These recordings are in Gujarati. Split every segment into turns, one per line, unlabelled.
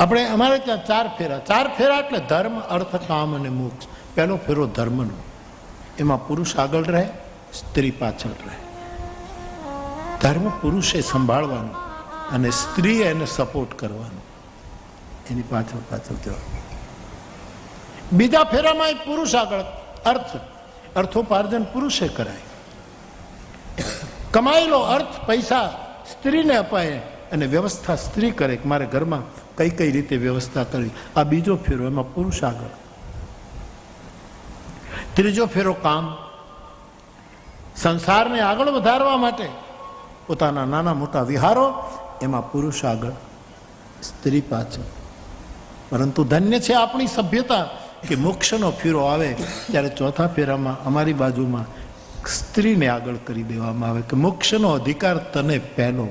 આપણે અમારે ત્યાં ચાર ફેરા. ચાર ફેરા એટલે ધર્મ, અર્થ, કામ અને મોક્ષ. પહેલો ફેરો ધર્મનો. એમાં પુરુષ આગળ રહે, સ્ત્રી પાછળ રહે. ધર્મ પુરુષે સંભાળવાનું અને સ્ત્રી એને સપોર્ટ કરવાનો. એની પાછળ પાછળ જવાનું બીજા ફેરામાં એ પુરુષ આગળ. અર્થ. અર્થોપાર્જન પુરુષે કરાય. કમાયેલો અર્થ પૈસા સ્ત્રીને અપાય અને વ્યવસ્થા સ્ત્રી કરે કે મારે ઘરમાં કઈ કઈ રીતે વ્યવસ્થા કરવી? આ બીજો ફેરો એમાં પુરુષ આગળ. ત્રીજો ફેરો કામ. સંસારને આગળ વધારવા માટે પોતાના નાના મોટા વિહારો એમાં પુરુષ આગળ, સ્ત્રી પાછળ. પરંતુ ધન્ય છે આપણી સભ્યતા કે મોક્ષનો ફેરો આવે ત્યારે ચોથા ફેરામાં અમારી બાજુમાં સ્ત્રીને આગળ કરી દેવામાં આવે કે મોક્ષનો અધિકાર તને પહેલો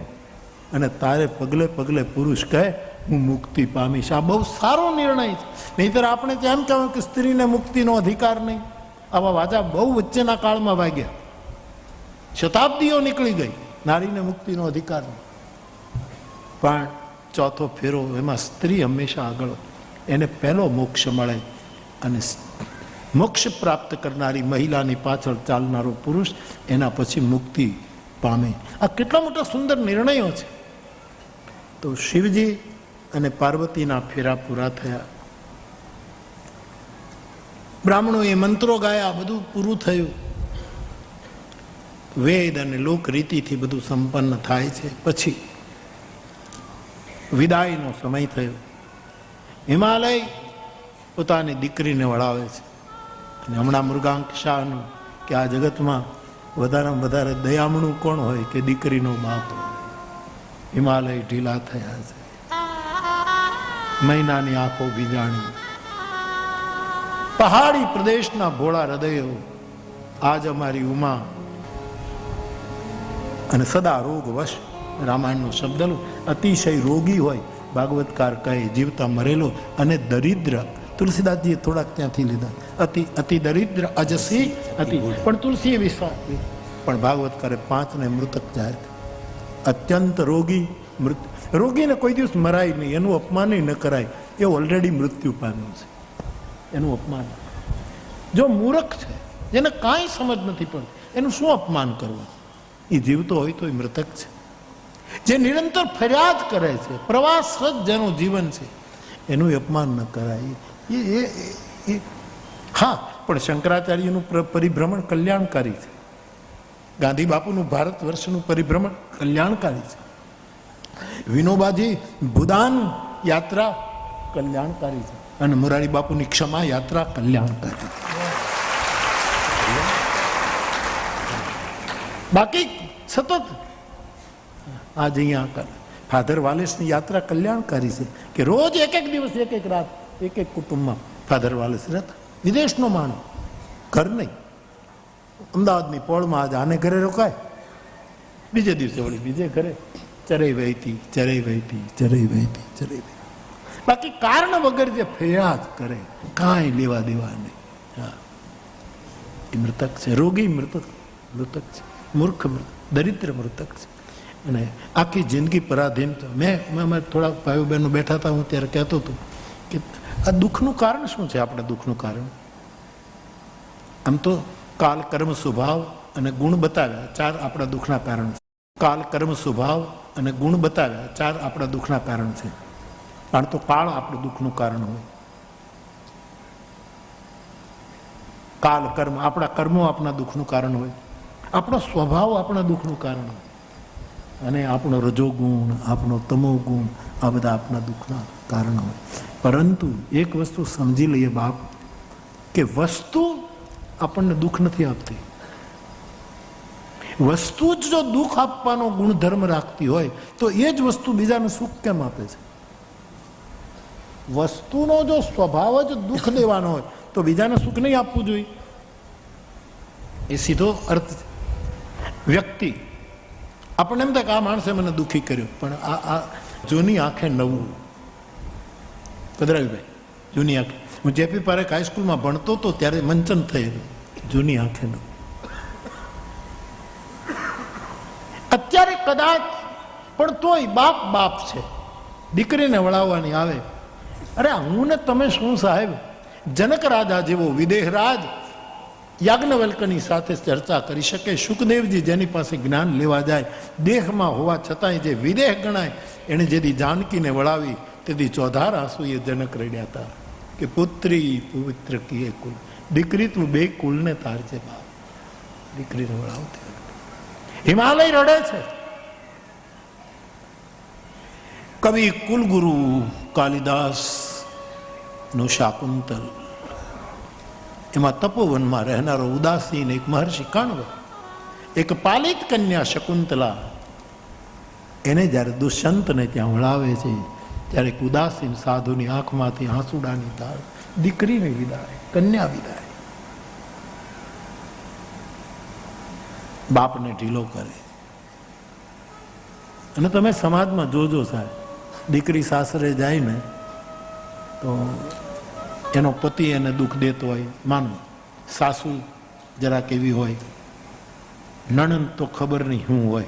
અને તારે પગલે પગલે પુરુષ કહે હું મુક્તિ પામીશ આ બહુ સારો નિર્ણય છે. નહીતર આપણે તો એમ કહેવાય કે સ્ત્રીને મુક્તિનો અધિકાર નહીં. આવા વાજા બહુ વચ્ચેના કાળમાં વાગ્યા. શતાબ્દીઓ નીકળી ગઈ. નારીને મુક્તિનો અધિકાર નહીં. પણ ચોથો ફેરો, એમાં સ્ત્રી હંમેશા આગળ એને પહેલો મોક્ષ મળે અને મોક્ષ પ્રાપ્ત કરનારી મહિલાની પાછળ ચાલનારો પુરુષ એના પછી મુક્તિ પામે. આ કેટલા મોટા સુંદર નિર્ણયો છે. તો શિવજી અને પાર્વતીના ફેરા પૂરા થયા. બ્રાહ્મણોએ મંત્રો ગાયા, બધું પૂરું થયું. વેદ અને લોક રીતિથી બધું સંપન્ન થાય છે. પછી વિદાયનો સમય થયો. હિમાલય પોતાની દીકરીને વળાવે છે. અને હમણાં મૃગાંક શાહનું કે આ જગતમાં વધારેમાં વધારે દયામણું કોણ હોય કે દીકરીનો બાપ? હિમાલય ઢીલા થયા છે. મહિનાની આંખો બીજાણી પહાડી પ્રદેશના ભોળા હૃદયો આજ અમારી ઉમા. અને સદા રોગવશ રામાયણનો શબ્દ લો અતિશય રોગી હોય ભાગવતકાર કહે જીવતા મરેલો અને દરિદ્ર. તુલસીદાસજીએ થોડાક ત્યાંથી લીધા. અતિ અતિ દરિદ્ર અજસી અતિ પણ તુલસીએ વિશ્વાસ પણ ભાગવતકારે પાંચને મૃતક જાહેર અત્યંત રોગી મૃત રોગીને કોઈ દિવસ મરાય નહીં, એનું અપમાન ન કરાય. એ ઓલરેડી મૃત્યુ પામ્યું છે. એનું અપમાન. જો મૂરખ છે, જેને કાંઈ સમજ નથી પડતી, એનું શું અપમાન કરવું? એ જીવતો હોય તો એ મૃતક છે. જે નિરંતર ફરિયાદ કરે છે પ્રવાસ જ જેનું જીવન છે, એનું અપમાન ન કરાય. એ- એ હા, પણ શંકરાચાર્યનું પરિભ્રમણ કલ્યાણકારી છે. ગાંધી બાપુનું ભારત વર્ષનું પરિભ્રમણ કલ્યાણકારી છે. વિનોબાજી ભૂદાન યાત્રા કલ્યાણકારી છે. અને મુરારી બાપુની ક્ષમા યાત્રા કલ્યાણકારી બાકી સતત આજ અહીંયા ફાધર વાલેસની યાત્રા કલ્યાણકારી છે કે રોજ એક એક દિવસ, એક એક રાત, એક એક કુટુંબમાં ફાધર વાલેસ રહેતા. વિદેશનો માણસ, ઘર નહીં. અમદાવાદની પોળમાં આજ આને ઘરે રોકાય. બીજે દિવસે વળી બીજે ઘરે ચરઈ વહેતી ચરઈ વહેતી ચરઈ વહેતી ચરઈ વહેતી બાકી કારણ વગર જે ફરિયાદ કરે, કાંઈ લેવા દેવા નહીં. મૃતક છે, રોગી મૃતક મૃતક છે, મૂર્ખ દરિદ્ર મૃતક છે. અને આખી જિંદગી પરાધીન તો મેં મેં અમે થોડાક ભાઈઓ બહેનો બેઠા હતા, હું ત્યારે કહેતો હતો કે આ દુઃખનું કારણ શું છે આપણે દુઃખનું કારણ? આમ તો કાલ કર્મ સ્વભાવ અને ગુણ બતાવ્યા, ચાર આપણા દુઃખના કારણ છે. કાલ કર્મ સ્વભાવ અને ગુણ બતાવ્યા ચાર આપણા દુઃખના કારણ છે. કારણ તો કાળ આપણું દુઃખનું કારણ હોય. કાલ કર્મ, આપણા કર્મો આપણા દુઃખનું કારણ હોય. આપણો સ્વભાવ આપણા દુઃખનું કારણ હોય. અને આપણો રજોગુણ, આપણો તમો ગુણ આ બધા આપણા દુઃખના કારણ હોય. પરંતુ એક વસ્તુ સમજી લઈએ બાપ, કે વસ્તુ આપણને દુઃખ નથી આપતી. વસ્તુ જ જો દુઃખ આપવાનો ગુણધર્મ રાખતી હોય, તો એ જ વસ્તુ બીજાનું સુખ કેમ આપે છે? વસ્તુનો જો સ્વભાવ જ દુઃખ દેવાનો હોય, તો બીજાને સુખ નહીં આપવું જોઈએ. એ સીધો અર્થ. વ્યક્તિ, આપણને એમ થાય કે આ માણસે મને દુઃખી કર્યો, પણ આ આ જૂની આંખે નવું. કદરાવીભાઈ જૂની આંખે. હું જેપી પારેખ હાઈસ્કૂલમાં ભણતો હતો ત્યારે મંચન થયેલું, જૂની આંખે નવું. અત્યારે કદાચ, પણ તોય બાપ બાપ છે. દીકરીને વળાવવાની આવે. અરે હું ને તમે શું સાહેબ? જનક રાજા જેવો વિદેહરાજ યાજ્ઞવલ્કની સાથે ચર્ચા કરી શકે. સુખદેવજી જેની પાસે જ્ઞાન લેવા જાય, દેહમાં હોવા છતાંય જે વિદેહ ગણાય, એણે જેથી જાનકીને વળાવી, તેથી ચોધાર આંસુએ જનક રેડ્યા હતા કે, પુત્રી, પવિત્ર કીએ કુલ? દીકરી તું બે કુલને તારજે બાપ. દીકરીને વળાવતી હિમાલય રડે છે. કવિ કુલગુરુ કાલિદાસનું શાકુંતલ. એમાં તપોવનમાં રહેનારો ઉદાસીન એક મહર્ષિ કણવ, એક પાલિત કન્યા શકુંતલા, એને જ્યારે દુષ્યંતને ત્યાં વળાવે છે, ત્યારે એક ઉદાસીન સાધુની આંખમાંથી આંસુડાની ધાર દીકરીને વિદાય, કન્યા વિદાય. બાપને ઢીલો કરે. અને તમે સમાજમાં જોજો સાહેબ, દીકરી સાસરે જાય ને, તો એનો પતિ એને દુઃખ દેતો હોય. માનો, સાસુ જરાક એવી હોય, નણંદ તો ખબર નહીં શું હોય.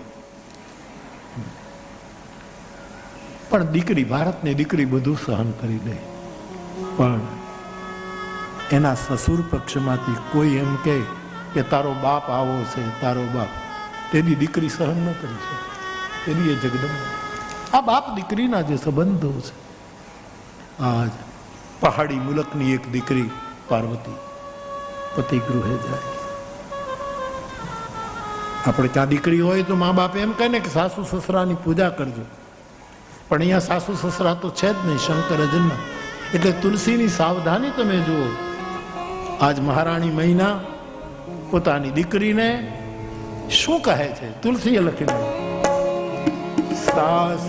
પણ દીકરી, ભારતની દીકરી બધું સહન કરી દે. પણ એના સસુર પક્ષમાંથી કોઈ એમ કહે કે તારો બાપ આવો છે, તારો બાપ. તેની દીકરી સહન ન કરી શકે. તેની એ જગદંબા. આ બાપ દીકરીના જે સંબંધો છે. આજ પહાડી મુલકની એક દીકરી પાર્વતી પતિ ગૃહે જાય. આપણે ત્યાં દીકરી હોય તો મા બાપ એમ કહે ને કે સાસુ સસરાની પૂજા કરજો. પણ અહીંયા સાસુ સસરા તો છે જ નહીં, શંકર જન્મ એટલે તુલસીની સાવધાની તમે જુઓ. આજ મહારાણી મહિના પોતાની દીકરીને શું કહે છે? તુલસીએ લખેલું સાસ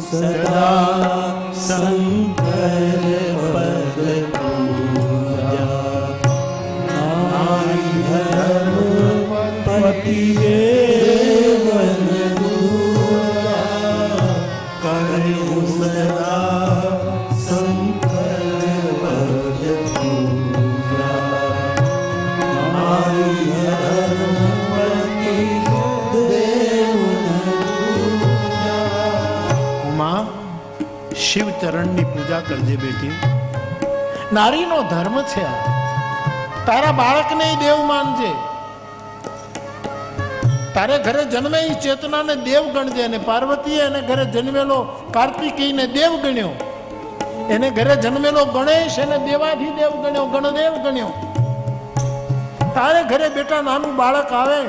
સદા શંકર
નારીનો ધર્મ છે તારા બાળકને દેવ માનજે. તારે ઘરે જન્મે એ ચેતનાને દેવ ગણજે અને પાર્વતીએ એને ઘરે જન્મેલો કાર્તિકીને દેવ ગણ્યો. એને ઘરે જન્મેલો ગણેશ એને દેવાથી દેવ ગણ્યો, ગણદેવ ગણ્યો. તારે ઘરે બેટા નાનું બાળક આવે,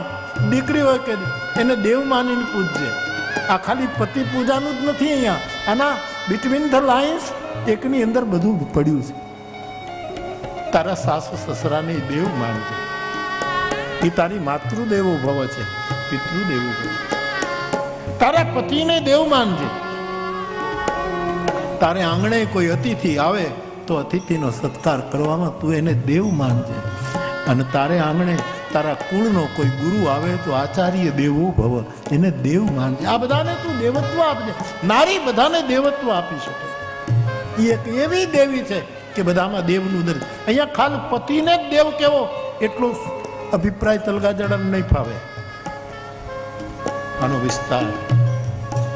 દીકરી હોય કે એને દેવ માનીને પૂજજે. આ ખાલી પતિ પૂજાનું જ નથી અહીંયા. આના બિટવીન ધ લાઇન્સ એકની અંદર બધું પડ્યું છે. તારા સાસુ સસરાને દેવ માનજે. એ તારી માતૃદેવો ભવ છે, પિતૃદેવો ભવ તારા પતિને દેવ માનજે. તારે આંગણે કોઈ અતિથિ આવે તો અતિથિનો સત્કાર કરવામાં તું એને દેવ માનજે. અને તારે આંગણે તારા કુળનો કોઈ ગુરુ આવે તો આચાર્ય દેવો ભવ, એને દેવ માનજે. આ બધાને તું દેવત્વ આપજે. નારી બધાને દેવત્વ આપી શકે. એ એક એવી દેવી છે કે બધામાં દેવનું દર્શન. અહીંયા ખાલી પતિને જ દેવ કેવો? એટલો અભિપ્રાય તલગાજડાને નહીં ફાવે. આનો વિસ્તાર,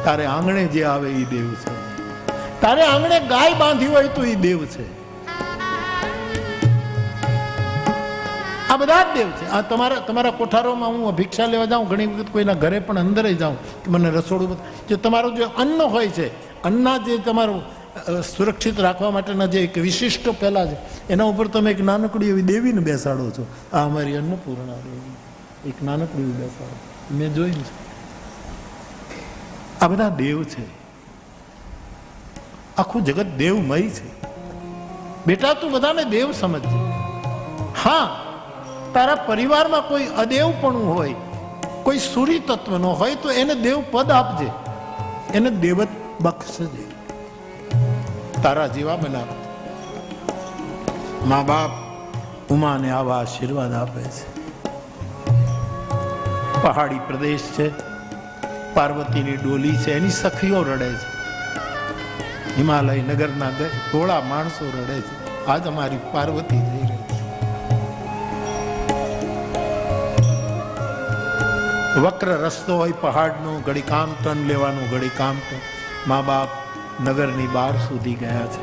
તારે આંગણે જે આવે એ દેવ છે. તારે આંગણે ગાય બાંધી હોય તો એ દેવ છે. આ બધા જ દેવ છે. આ તમારા તમારા કોઠારોમાં હું ભિક્ષા લેવા જાઉં, ઘણી વખત કોઈના ઘરે પણ અંદર જાઉં, કે મને રસોડું જે તમારું જે અન્ન હોય છે અન્ના જે તમારું સુરક્ષિત રાખવા માટેના જે એક વિશિષ્ટ પહેલાં છે, એના ઉપર તમે એક નાનકડી એવી દેવીને બેસાડો છો. આ અમારી અન્નપૂર્ણા એક નાનકડી એવી બેસાડો. મેં જોયું છે. આ બધા દેવ છે. આખું જગત દેવમય છે. બેટા, તું બધાને દેવ સમજજે. હા, તારા પરિવારમાં કોઈ અદેવપણું હોય, કોઈ સૂરી તત્વનો હોય, તો એને દેવ પદ આપજે. એને દેવત બક્ષજે. તારા જેવા બનાવ. મા બાપ ઉમાને આવા આશીર્વાદ આપે છે. પહાડી પ્રદેશ છે. પાર્વતીની ડોલી છે. એની સખીઓ રડે છે. હિમાલય નગરના ગોળા માણસો રડે છે. આજ અમારી પાર્વતી જઈ રહી છે. વક્ર રસ્તો હોય પહાડનો ઘડી કામ ટન લેવાનું ઘડી કામ ટન મા બાપ નગરની બહાર સુધી ગયા છે.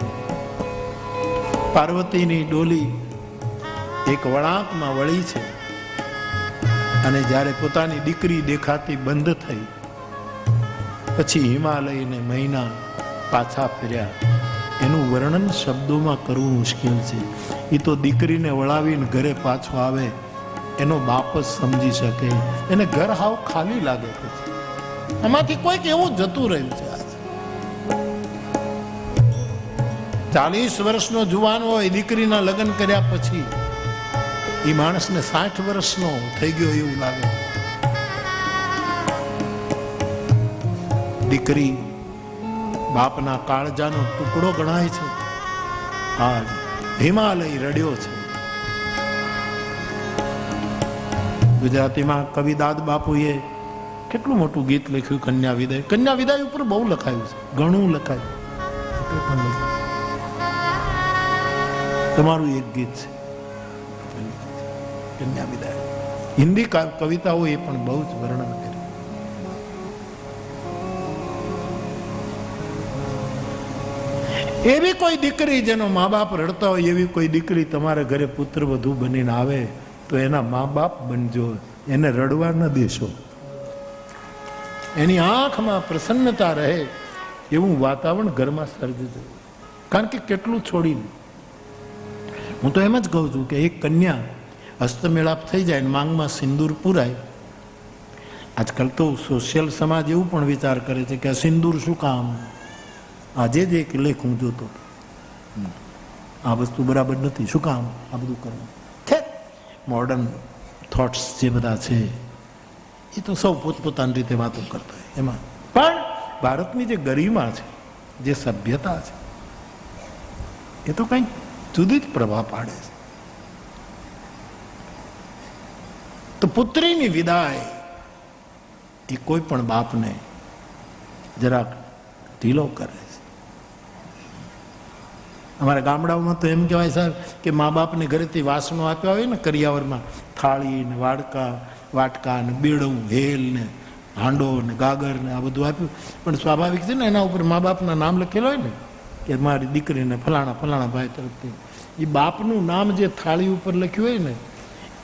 પાર્વતીની ડોલી એક વળાંકમાં વળી છે અને જ્યારે પોતાની દીકરી દેખાતી બંધ થઈ, પછી હિમાલયને મહિના પાછા ફેર્યા. એનું વર્ણન શબ્દોમાં કરવું મુશ્કેલ છે. એ તો દીકરીને વળાવીને ઘરે પાછો આવે, એનો બાપ જ સમજી શકે. એને ઘર હાવ ખાલી લાગે પછી એમાંથી કોઈક એવું જતું રહ્યું છે. ચાલીસ વર્ષનો જુવાન હોય, દીકરીના લગ્ન કર્યા પછી એ માણસને સાઠ વર્ષનો થઈ ગયો એવું લાગે. દીકરી બાપના કાળજાનો ટુકડો ગણાય છે. આ હિમાલય રડ્યો છે. ગુજરાતીમાં કવિ દાદ બાપુએ કેટલું મોટું ગીત લખ્યું, કન્યા વિદાય? કન્યા વિદાય ઉપર બહુ લખાયું છે. ઘણું લખાયું. તમારું એક ગીત છે. કન્યા વિદાય હિન્દી કવિતાઓ એ પણ બહુ જ વર્ણન કર્યું એવી કોઈ દીકરી જેનો મા બાપ રડતા હોય, એવી કોઈ દીકરી તમારા ઘરે પુત્ર વધુ બનીને આવે, તો એના મા બાપ બનજો. એને રડવા ન દેશો. એની આંખમાં પ્રસન્નતા રહે, એવું વાતાવરણ ઘરમાં સર્જજો. કારણ કે કેટલું છોડીને હું તો એમ જ કહું છું કે એક કન્યા હસ્તમેળાપ થઈ જાય ને માંગમાં સિંદૂર પુરાય. આજકાલ તો સોશિયલ સમાજ એવું પણ વિચાર કરે છે કે આ સિંદૂર શું કામ? આજે જ એક લેખ હું જોતો આ વસ્તુ બરાબર નથી, શું કામ? આ બધું કરવું. છે મોડર્ન થોટ્સ જે બધા છે, એ તો સૌ પોતપોતાની રીતે વાતો કરતા હોય. એમાં. પણ ભારતની જે ગરિમા છે, જે સભ્યતા છે, એ તો કંઈક જુદી જ પ્રભા પાડે છે. તો પુત્રીની વિદાય એ કોઈ પણ બાપને જરાક ઢીલો કરે છે. અમારા ગામડાઓમાં તો એમ કહેવાય સાહેબ કે મા બાપને ઘરેથી વાસણો આપ્યા હોય ને કરિયાવરમાં, થાળી ને વાડકા, વાટકા ને બેડું હેલ ને હાંડો ને ગાગર ને આ બધું આપ્યું. પણ સ્વાભાવિક છે ને એના ઉપર મા બાપના નામ લખેલો હોય ને કે મારી દીકરીને ફલાણા ફલાણા ભાઈ તરફથી. એ બાપનું નામ જે થાળી ઉપર લખ્યું હોય ને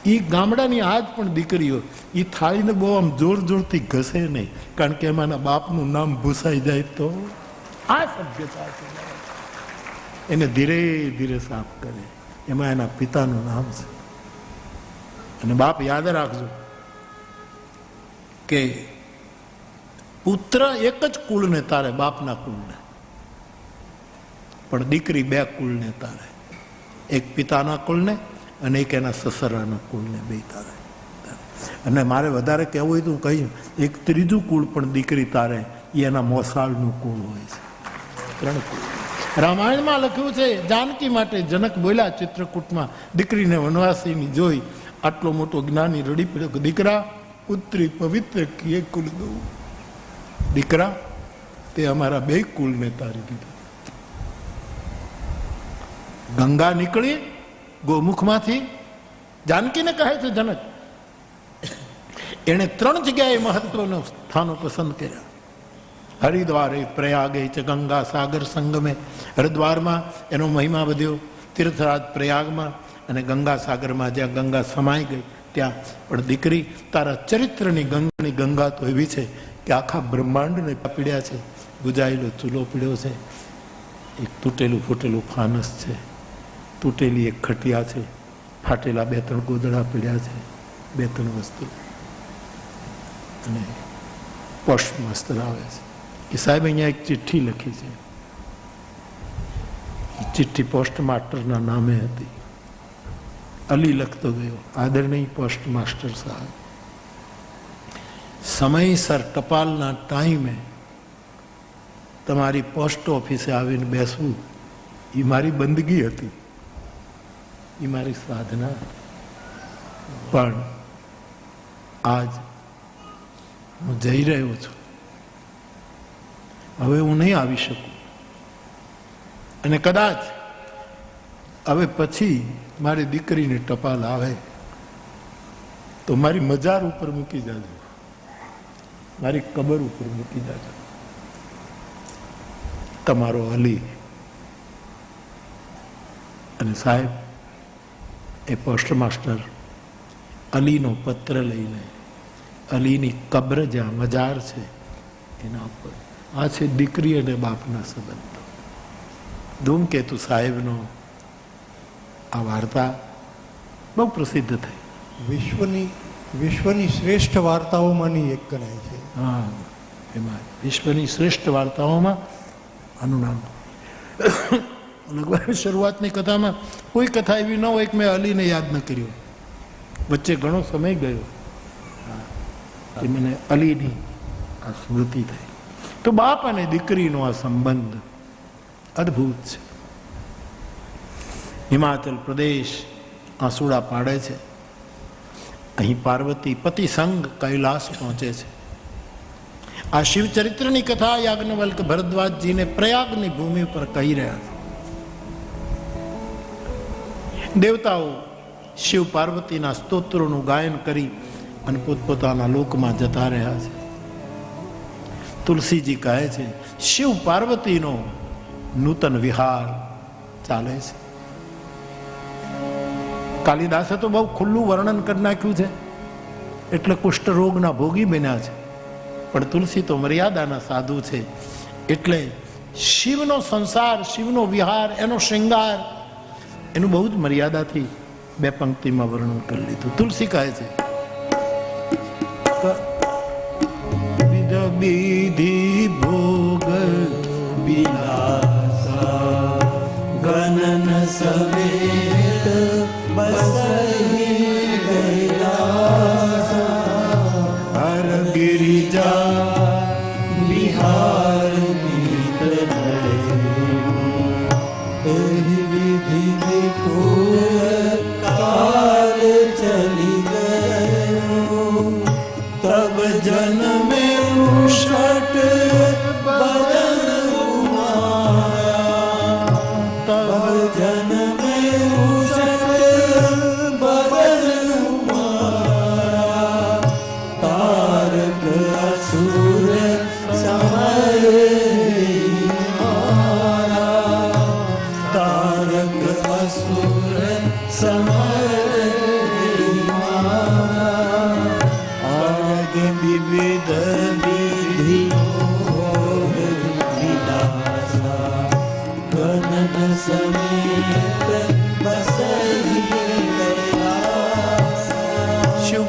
એ ગામડાની આજ પણ દીકરીઓ એ થાળીને બહુ આમ જોર જોરથી ઘસે નહીં. કારણ કે એમાંના બાપનું નામ ભૂસાઈ જાય તો આ સભ્યતા છે. એને ધીરે ધીરે સાફ કરે. એમાં એના પિતાનું નામ છે. અને બાપ યાદ રાખજો કે પુત્ર એક જ કુળને તારે બાપના કુળને. પણ દીકરી બે કુળને તારે. એક પિતાના કુળને અને એક એના સસરાના કુળને બે તારે. અને મારે વધારે કહેવું હોય તો હું કહીશ, એક ત્રીજું કુળ પણ દીકરી તારે, એ એના મોસાળનું કુળ હોય છે. ત્રણ કુળ. રામાયણમાં લખ્યું છે, જાનકી માટે જનક બોલ્યા ચિત્રકૂટમાં, દીકરીને વનવાસીની જોઈ, આટલો મોટો જ્ઞાની રડી પડ્યો દીકરા, પુત્રી પવિત્ર કિએ કુલ દઉં. દીકરા, તે અમારા બે કુલને તારી દીધા. ગંગા નીકળી ગોમુખમાંથી. જાનકીને કહે છે, જનક, એણે ત્રણ જગ્યાએ મહત્વના સ્થાનો પસંદ કર્યા. હરિદ્વારે પ્રયાગે છે ગંગા સાગર સંગમે. હરિદ્વારમાં એનો મહિમા વધ્યો. તીર્થરાજ પ્રયાગમાં અને ગંગા સાગરમાં જ્યાં ગંગા સમાઈ ગઈ, ત્યાં પણ દીકરી તારા ચરિત્રની ગંગાની ગંગા તો એવી છે કે આખા બ્રહ્માંડને પીડ્યા છે બુજાયેલો ચૂલો પીડ્યો છે. એક તૂટેલું ફૂટેલું ફાનસ છે. તૂટેલી એક ખટિયા છે. ફાટેલા બે ત્રણ ગોદડા પડ્યા છે. બે ત્રણ વસ્તુ. અને પોસ્ટ માસ્તર આવે છે. કે સાહેબ અહીંયા એક ચિઠ્ઠી લખી છે. ચિઠ્ઠી પોસ્ટ માસ્ટરના નામે હતી. અલી લખતો ગયો. આદરણીય પોસ્ટ માસ્ટર સાહેબ. સમયસર ટપાલના ટાઈમે તમારી પોસ્ટ ઓફિસે આવીને બેસવું એ મારી બંદગી હતી. એ મારી સાધના. પણ આજ હું જઈ રહ્યો છું. હવે હું નહીં આવી શકું. અને કદાચ હવે પછી મારી દીકરીને ટપાલ આવે તો મારી મજાર ઉપર મૂકી જાજો. મારી કબર ઉપર મૂકી જાજો. તમારો અલી. અને સાહેબ એ પોસ્ટ માસ્ટર અલીનો પત્ર લઈને અલીની કબ્ર જ્યાં મજાર છે એના ઉપર. આ છે દીકરી અને બાપના સંબંધો. ધૂમકેતુ સાહેબનો આ વાર્તા બહુ પ્રસિદ્ધ થઈ.
વિશ્વની વિશ્વની શ્રેષ્ઠ વાર્તાઓમાંની એક ગણાય છે.
હા એમાં વિશ્વની શ્રેષ્ઠ વાર્તાઓમાં આનું નામ શરૂઆતની કથામાં કોઈ કથા એવી ન હોય કે મેં અલીને યાદ ન કર્યો વચ્ચે ઘણો સમય ગયો. એ મને અલીની આ સ્મૃતિ થઈ. તો બાપ અને દીકરીનો આ સંબંધ અદ્ભુત છે. હિમાચલ પ્રદેશ આંસુડા પાડે છે. અહીં પાર્વતી પતિ સંગ કૈલાસ પહોંચે છે. આ શિવચરિત્રની કથા યાજ્ઞવલ્ક ભરદ્વાજજીને પ્રયાગની ભૂમિ પર કહી રહ્યા છે. દેવતાઓ શિવ પાર્વતીના સ્તોત્રોનું ગાયન કરી અને પોતપોતાના લોકમાં જતા રહ્યા છે. તુલસીજી કહે છે, શિવ પાર્વતીનો નૂતન વિહાર ચાલે છે. કાલિદાસે તો બહુ ખુલ્લું વર્ણન કરી નાખ્યું છે. એટલે કુષ્ઠરોગના ભોગી બન્યા છે. પણ તુલસી તો મર્યાદાના સાધુ છે. એટલે શિવનો સંસાર, શિવનો વિહાર, એનો શૃંગાર એનું બહુ જ મર્યાદાથી બે પંક્તિમાં વર્ણન કરી લીધું. તુલસી કહે છે વિધ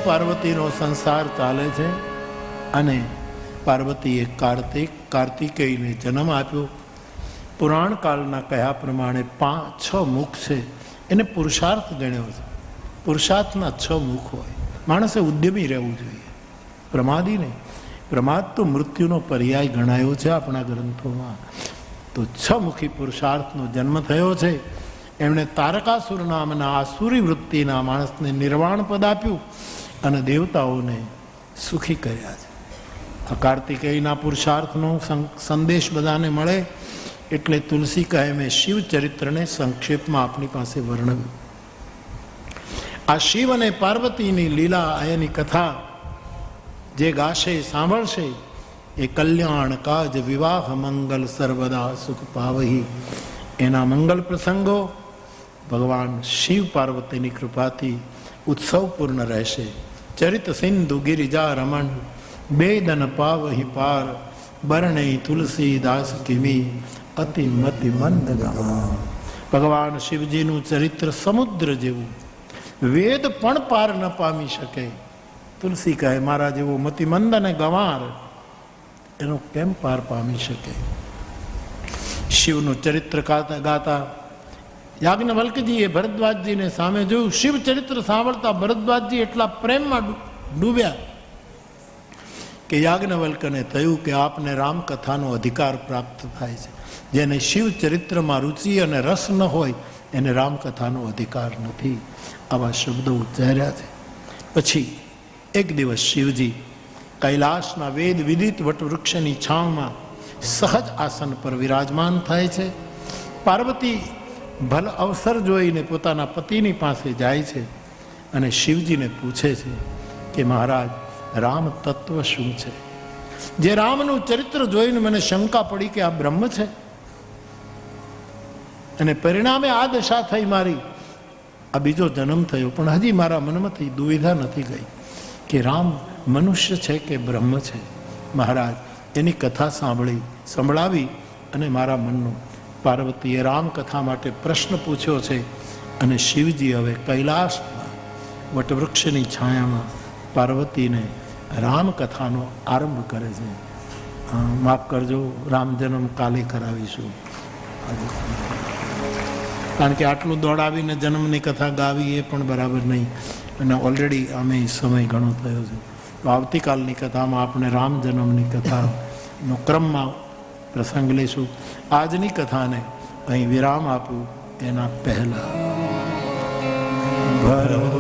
પાર્વતીનો સંસાર ચાલે છે અને પાર્વતીએ કાર્તિક કાર્તિકેયને જન્મ આપ્યો. પુરાણ કાળના કહ્યા પ્રમાણે પાંચ છ મુખ છે. એને પુરુષાર્થ ગણ્યો છે. પુરુષાર્થના છ મુખ હોય. માણસે ઉદ્યમી રહેવું જોઈએ. પ્રમાદી નહીં. પ્રમાદ તો મૃત્યુનો પર્યાય ગણાયો છે આપણા ગ્રંથોમાં. તો છ મુખી પુરુષાર્થનો જન્મ થયો છે. એમણે તારકાસુર નામના આસુરી વૃત્તિના માણસને નિર્વાણ પદ આપ્યું. અને દેવતાઓને સુખી કર્યા છે. આ કાર્તિકેયના પુરુષાર્થનો સંદેશ બધાને મળે, એટલે તુલસી કહે મેં શિવ ચરિત્રને સંક્ષેપમાં આપણી પાસે વર્ણવ્યું. આ શિવ અને પાર્વતીની લીલા એની કથા જે ગાશે, સાંભળશે, એ કલ્યાણ કાજ, વિવાહ, મંગલ સર્વદા સુખ પાવહી. એના મંગલ પ્રસંગો ભગવાન શિવ પાર્વતીની કૃપાથી ઉત્સવપૂર્ણ રહેશે. ચરિત સિંધુ ગિરિજા રમણ, બેદન પાવહિ પાર બરણે તુલસી દાસ કિમી, અતિ મતિ મંદ ભગવાન શિવજીનું ચરિત્ર સમુદ્ર જેવું. વેદ પણ પાર ન પામી શકે. તુલસી કહે, મારા જેવો મતિમંદ અને ગંવાર, એનો કેમ પાર પામી શકે? શિવનું ચરિત્ર ગાતા ગાતા યાજ્ઞવલ્કજીએ ભરદ્વાજજીને સામે જોયું. શિવ ચરિત્ર સાંભળતા ભરદ્વાજજી એટલા પ્રેમમાં ડૂબ્યા કે યાજ્ઞવલ્કને થયું કે આપને રામકથાનો અધિકાર પ્રાપ્ત થાય છે. જેને શિવ ચરિત્રમાં રુચિ અને રસ ન હોય, એને રામકથાનો અધિકાર નથી. આવા શબ્દો ઉચ્ચાર્યા છે. પછી એક દિવસ શિવજી કૈલાસના વેદ વિદિત વટવૃક્ષની છાંવમાં સહજ આસન પર વિરાજમાન થાય છે. પાર્વતી ભલ અવસર જોઈને પોતાના પતિની પાસે જાય છે અને શિવજીને પૂછે છે કે મહારાજ, રામ તત્વ શું છે? જે રામનું ચરિત્ર જોઈને મને શંકા પડી કે આ બ્રહ્મ છે. અને પરિણામે આ દશા થઈ મારી. આ બીજો જન્મ થયો, પણ હજી મારા મનમાંથી દુવિધા નથી ગઈ કે રામ મનુષ્ય છે કે બ્રહ્મ છે. મહારાજ, એની કથા સાંભળી, સંભળાવી અને મારા મનનું પાર્વતીએ રામકથા માટે પ્રશ્ન પૂછ્યો છે અને શિવજી હવે કૈલાસમાં, વટવૃક્ષની છાયામાં પાર્વતીને રામકથાનો આરંભ કરે છે. માફ કરજો, રામ જન્મ કાલે કરાવીશું. કારણ કે આટલું દોડાવીને જન્મની કથા ગાવી એ પણ બરાબર નહીં. અને ઓલરેડી અમે સમય ઘણો થયો છે. તો આવતીકાલની કથામાં આપણે રામ જન્મની કથાનો ક્રમમાં પ્રસંગ લઈશું. આજની કથાને અહીં વિરામ આપું એના પહેલા.
ભરો